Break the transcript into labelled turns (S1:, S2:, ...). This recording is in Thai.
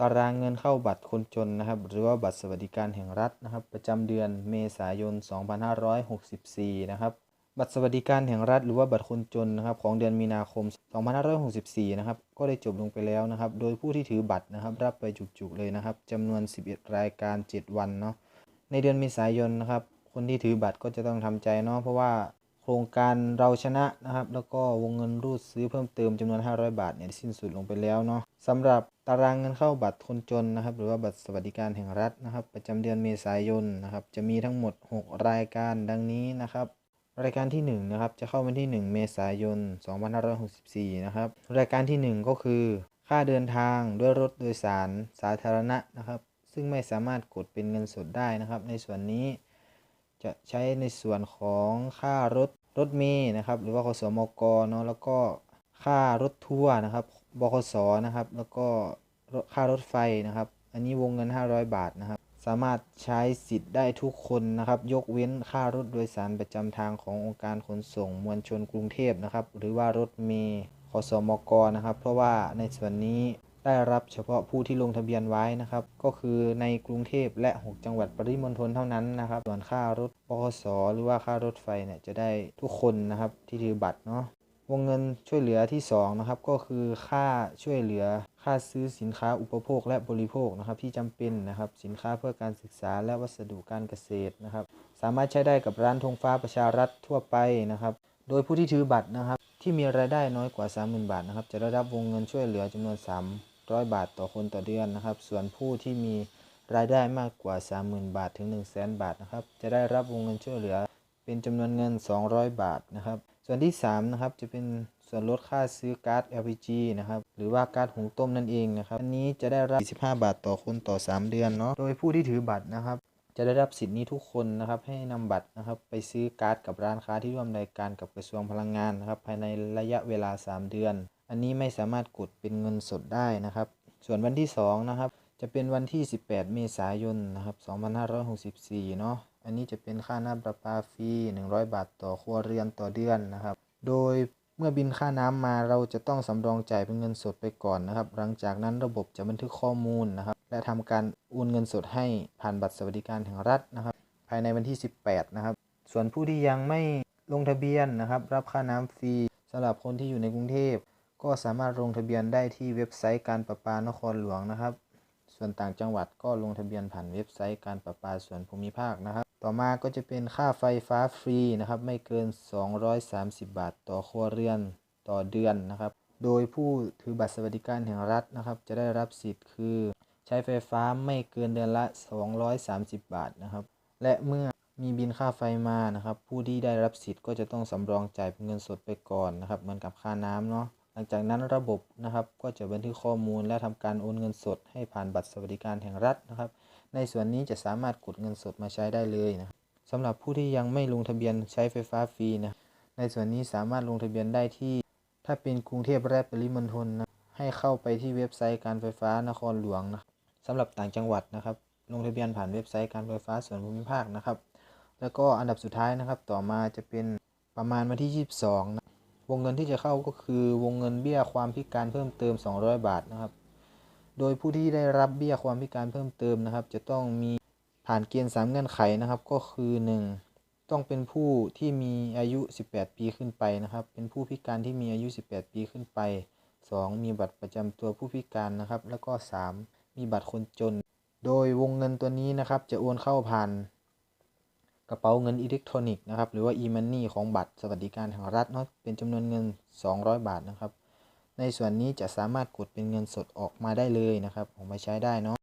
S1: ตารางเงินเข้าบัตรคนจนนะครับ หรือว่าบัตรสวัสดิการแห่งรัฐนะครับ ประจำเดือนเมษายน 2564 นะครับ บัตรสวัสดิการแห่งรัฐ หรือว่าบัตรคนจนนะครับ ของเดือนมีนาคม 2564 นะครับ ก็ได้จบลงไปแล้วนะครับ โดยผู้ที่ถือบัตรนะครับ รับไปจุกๆเลยนะครับจำนวน 11 รายการ 7 วันเนาะ ในเดือนเมษายนนะครับ คนที่ถือบัตรก็จะต้องทำใจเนาะ เพราะว่า ครงการเราชนะนะครับ แล้วก็วงเงินรูดซื้อเพิ่มเติมจำนวน 500 บาทเนี่ยสิ้นสุดลงไปแล้วเนาะสำหรับตารางเงินเข้าบัตรคนจนนะครับ หรือว่าบัตรสวัสดิการแห่งรัฐนะครับ ประจำเดือนเมษายนนะครับ จะมีทั้งหมด 6 รายการดังนี้นะครับ รายการที่1นะครับจะเข้าวันที่ 1 เมษายน 2564 นะครับ รายการที่ 1 ก็คือ ค่าเดินทางด้วยรถโดยสารสาธารณะนะครับ ซึ่งไม่สามารถกดเป็นเงินสดได้นะครับ ในส่วนนี้ จะใช้ในส่วนของค่ารถรถเมล์นะครับ หรือว่าคสมกเนาะแล้วก็ค่ารถทัวร์นะครับบขสนะครับ แล้วก็ค่ารถไฟนะครับ อันนี้วงเงิน 500 บาทนะครับ สามารถใช้สิทธิ์ได้ทุกคนนะครับ ยกเว้นค่ารถโดยสารประจำทางขององค์การขนส่งมวลชนกรุงเทพนะครับ หรือว่ารถเมล์คสมกนะครับ เพราะว่าในส่วนนี้ ได้รับเฉพาะผู้ที่ลงทะเบียนไว้นะครับ ก็คือในกรุงเทพและ 6 จังหวัดปริมณฑลเท่านั้นนะครับ ส่วนค่ารถบขสหรือว่าค่ารถไฟเนี่ยจะได้ทุกคนนะครับที่ถือบัตรเนาะวงเงินช่วยเหลือที่2นะครับก็คือค่าช่วยเหลือค่าซื้อสินค้าอุปโภคและบริโภคนะครับที่จำเป็นนะครับสินค้าเพื่อการศึกษาและวัสดุการเกษตรนะครับ สามารถใช้ได้กับร้านธงฟ้าประชารัฐทั่วไปนะครับ โดยผู้ที่ถือบัตรนะครับ ที่มีรายได้น้อยกว่า 30,000 บาทนะครับจะได้รับวงเงินช่วยเหลือจำนวน 300 บาทต่อคนต่อเดือนนะครับ ส่วนผู้ที่มีรายได้มากกว่า 30,000 บาทถึง 100,000บาทนะครับ จะได้รับวงเงินช่วยเหลือ เป็นจำนวนเงิน 200 บาทนะครับ ส่วนที่3นะครับจะเป็นส่วนลดค่าซื้อก๊าร์ด LPG นะครับ หรือว่าก๊าร์ดหุงต้มนั่นเองนะครับ อันนี้จะได้รับ25บาทต่อคนต่อ 3 เดือนเนาะ โดยผู้ที่ถือบัตรนะครับ จะได้รับสิทธิ์นี้ทุกคนนะครับ ให้นำบัตรนะครับ ไปซื้อก๊าร์ดกับร้านค้าที่ร่วมรายการกับกระทรวงพลังงานนะครับ ภายในระยะเวลา 3 เดือน อันนี้ไม่สามารถกดเป็นเงินสดได้นะครับ ส่วนวันที่2นะครับจะเป็นวันที่ 18 เมษายนนะครับ 2564 เนาะ อันนี้จะเป็นค่าน้ำประปาฟรี 100 บาทต่อครัวเรือนต่อเดือนนะครับ โดยเมื่อบินค่าน้ำมาเราจะต้องสำรองจ่ายเป็นเงินสดไปก่อนนะครับ หลังจากนั้นระบบจะบันทึกข้อมูลนะครับ และทำการโอนเงินสดให้ผ่านบัตรสวัสดิการแห่งรัฐนะครับ ภายในวันที่ 18 นะครับ ส่วนผู้ที่ยังไม่ลงทะเบียนนะครับ รับค่าน้ำฟรีสำหรับคนที่อยู่ในกรุงเทพ ก็สามารถลงทะเบียนได้ที่เว็บไซต์การประปานครหลวงนะครับ ส่วนต่างจังหวัดก็ลงทะเบียนผ่านเว็บไซต์การประปาส่วนภูมิภาคนะครับ ต่อมาก็จะเป็นค่าไฟฟ้าฟรีนะครับไม่เกิน 230 บาท ต่อครัวเรือนต่อเดือนนะครับ โดยผู้ถือบัตรสวัสดิการแห่งรัฐนะครับ จะได้รับสิทธิ์คือ ใช้ไฟฟ้าไม่เกินเดือนละ 230 บาทนะครับ และเมื่อมีบินค่าไฟมานะครับ ผู้ที่ได้รับสิทธิ์ก็จะต้องสำรองจ่ายเป็นเงินสดไปก่อนนะครับ เหมือนกับค่าน้ำเนาะ ลังจากนั้นระบบนะครับก็จะบันทึกข้อมูลและทำการโอนเงินสด ให้ผ่านบัตรสวัสดิการแห่งรัฐนะครับ ในส่วนนี้จะสามารถกดเงินสดมาใช้ได้เลยนะสำหรับผู้ที่ยังไม่ลงทะเบียนใช้ไฟฟ้าฟรีนะในส่วนนี้สามารถลงทะเบียนได้ที่ ถ้าเป็นกรุงเทพและปริมณฑลนะให้เข้าไปที่เว็บไซต์การไฟฟ้านครหลวงนะสำหรับต่างจังหวัดนะครับ ลงทะเบียนผ่านเว็บไซต์การไฟฟ้าส่วนภูมิภาคนะครับ แล้วก็อันดับสุดท้ายนะครับ ต่อมาจะเป็นประมาณวันที่ 22นะ วงเงินที่จะเข้าก็คือวงเงินเบี้ยความพิการเพิ่มเติม 200 บาทนะครับ โดยผู้ที่ได้รับเบี้ยความพิการเพิ่มเติมนะครับ จะต้องมีผ่านเกณฑ์ 3 เงื่อนไขนะครับ ก็คือ 1. ต้องเป็นผู้ที่มีอายุ 18 ปีขึ้นไปนะครับ เป็นผู้พิการที่มีอายุ 18 ปีขึ้นไป 2. มีบัตรประจำตัวผู้พิการนะครับ แล้วก็ 3. มีบัตรคนจน โดยวงเงินตัวนี้นะครับ จะโอนเข้าผ่าน กระเป๋าเงินอิเล็กทรอนิกส์นะครับหรือว่า e-money ของบัตรสวัสดิการแห่งรัฐเนาะเป็นจำนวนเงิน 200 บาทนะครับ ในส่วนนี้จะสามารถกดเป็นเงินสดออกมาได้เลยนะครับออกมาใช้ได้เนาะ